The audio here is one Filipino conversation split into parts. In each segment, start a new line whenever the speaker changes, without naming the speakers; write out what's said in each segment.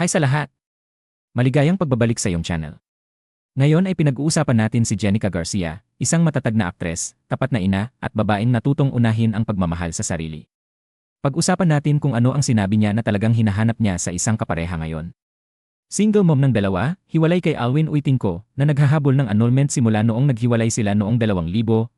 Hi sa lahat! Maligayang pagbabalik sa iyong channel. Ngayon ay pinag-uusapan natin si Jenica Garcia, isang matatag na aktres, tapat na ina, at babaeng natutong unahin ang pagmamahal sa sarili. Pag-usapan natin kung ano ang sinabi niya na talagang hinahanap niya sa isang kapareha ngayon. Single mom ng dalawa, hiwalay kay Alwin Uitingco na naghahabol ng annulment simula noong naghiwalay sila noong 2021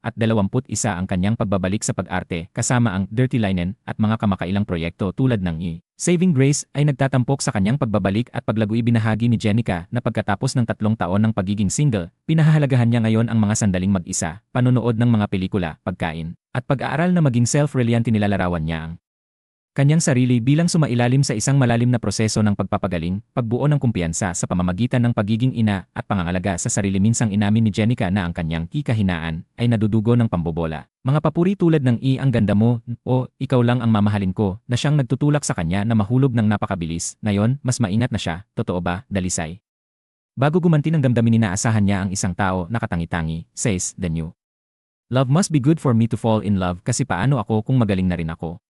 ang kanyang pagbabalik sa pag-arte kasama ang Dirty Linen at mga kamakailang proyekto tulad ng E. Saving Grace ay nagtatampok sa kanyang pagbabalik at paglagoy binahagi ni Jenica na pagkatapos ng tatlong taon ng pagiging single, pinahahalagahan niya ngayon ang mga sandaling mag-isa, panonood ng mga pelikula, pagkain, at pag-aaral na maging self-reliant nilalarawan niya ang kanyang sarili bilang sumailalim sa isang malalim na proseso ng pagpapagaling, pagbuo ng kumpiyansa sa pamamagitan ng pagiging ina at pangangalaga sa sarili minsang inamin ni Jenica na ang kanyang kikahinaan ay nadudugo ng pambobola. Mga papuri tulad ng i ang ganda mo o ikaw lang ang mamahalin ko na siyang nagtutulak sa kanya na mahulog ng napakabilis, ngayon mas maingat na siya, totoo ba, dalisay? Bago gumanti ng damdamin inaasahan niya ang isang tao na katangi-tangi, says the new. Love must be good for me to fall in love kasi paano ako kung magaling na rin ako.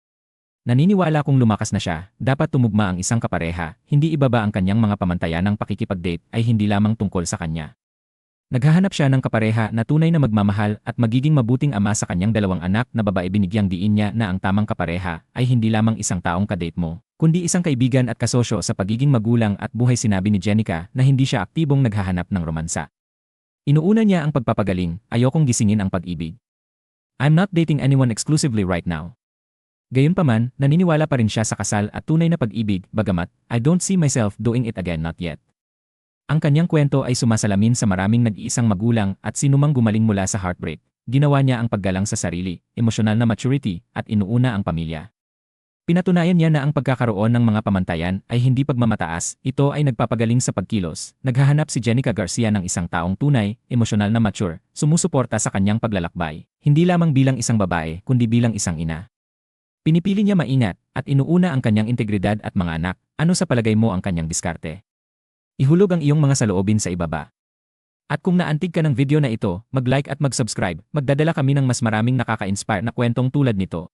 Naniniwala kung lumakas na siya, dapat tumugma ang isang kapareha, hindi ibaba ang kanyang mga pamantayan ng pakikipag-date ay hindi lamang tungkol sa kanya. Naghahanap siya ng kapareha na tunay na magmamahal at magiging mabuting ama sa kanyang dalawang anak na babae binigyang diin niya na ang tamang kapareha ay hindi lamang isang taong kadate mo, kundi isang kaibigan at kasosyo sa pagiging magulang at buhay sinabi ni Jenica na hindi siya aktibong naghahanap ng romansa. Inuuna niya ang pagpapagaling, ayokong gisingin ang pag-ibig. I'm not dating anyone exclusively right now. Gayunpaman, naniniwala pa rin siya sa kasal at tunay na pag-ibig, bagamat, I don't see myself doing it again not yet. Ang kanyang kwento ay sumasalamin sa maraming nag-iisang magulang at sinumang gumaling mula sa heartbreak. Ginawa niya ang paggalang sa sarili, emosyonal na maturity, at inuuna ang pamilya. Pinatunayan niya na ang pagkakaroon ng mga pamantayan ay hindi pagmamataas, ito ay nagpapagaling sa pagkilos. Naghahanap si Jenica Garcia ng isang taong tunay, emosyonal na mature, sumusuporta sa kanyang paglalakbay, hindi lamang bilang isang babae, kundi bilang isang ina. Pinipili niya maingat at inuuna ang kanyang integridad at mga anak. Ano sa palagay mo ang kanyang diskarte? Ihulog ang iyong mga saloobin sa ibaba. At kung naantig ka ng video na ito, mag-like at mag-subscribe. Magdadala kami ng mas maraming nakaka-inspire na kwentong tulad nito.